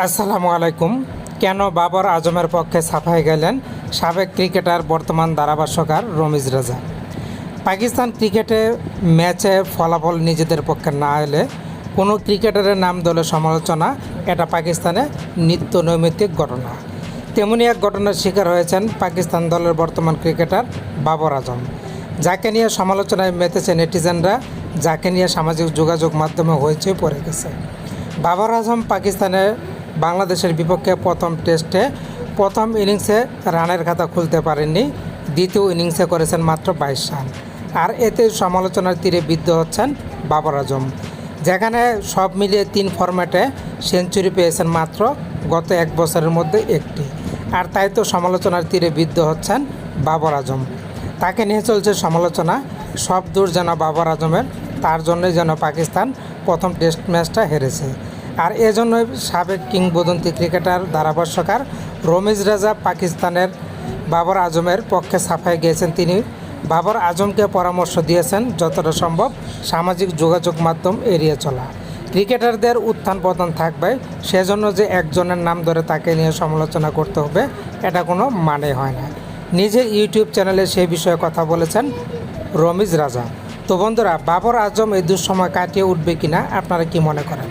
আসসালামু আলাইকুম। কেন বাবর আজমের পক্ষে সাফাই গেলেন সাবেক ক্রিকেটার বর্তমান ধারাভাষ্যকার রমিজ রাজা? পাকিস্তান ক্রিকেটে ম্যাচে ফলাফল নিজেদের পক্ষে না এলে কোনো ক্রিকেটারের নাম দলে সমালোচনা, এটা পাকিস্তানে নিত্য নৈমিত্তিক ঘটনা। তেমনি এক ঘটনার শিকার হয়েছেন পাকিস্তান দলের বর্তমান ক্রিকেটার বাবর আজম। যাকে নিয়ে সমালোচনায় মেতেছে নেটিজেনরা, যাকে নিয়ে সামাজিক যোগাযোগ মাধ্যমে হয়েছে পড়ে গেছে। বাবর আজম পাকিস্তানের বাংলাদেশের বিপক্ষে প্রথম টেস্টে প্রথম ইনিংসে রানের খাতা খুলতে পারেননি। দ্বিতীয় ইনিংসে করেছেন মাত্র বাইশ রান। আর এতে সমালোচনার তীরে বিদ্ধ হচ্ছেন বাবর আজম। যেখানে সব মিলিয়ে তিন ফরম্যাটে সেঞ্চুরি পেয়েছেন মাত্র গত এক বছরের মধ্যে একটি। আর তাই তো সমালোচনার তীরে বিদ্ধ হচ্ছেন বাবর আজম। তাকে নিয়ে চলছে সমালোচনা। সব দূর যেন বাবর আজমের, তার জন্যই যেন পাকিস্তান প্রথম টেস্ট ম্যাচটা হেরেছে। আর এজন্যই সাবেক কিংবদন্তি ক্রিকেটার, ধারাভাষ্যকার রমিজ রাজা পাকিস্তানের বাবর আজমের পক্ষে সাফাই গিয়েছেন তিনি। বাবর আজমকে পরামর্শ দিয়েছেন, যতটা সম্ভব সামাজিক যোগাযোগ মাধ্যম এড়িয়ে চলা। ক্রিকেটারদের উত্থান পতন থাকবে, সেজন্য যে একজনের নাম ধরে তাকে নিয়ে সমালোচনা করতে হবে, এটা কোনো মানে হয় না। নিজের ইউটিউব চ্যানেলে সেই বিষয়ে কথা বলেছেন রমিজ রাজা। তো বন্ধুরা, বাবর আজম এই দুঃসময় কাটিয়ে উঠবে কিনা আপনারা কি মনে করেন?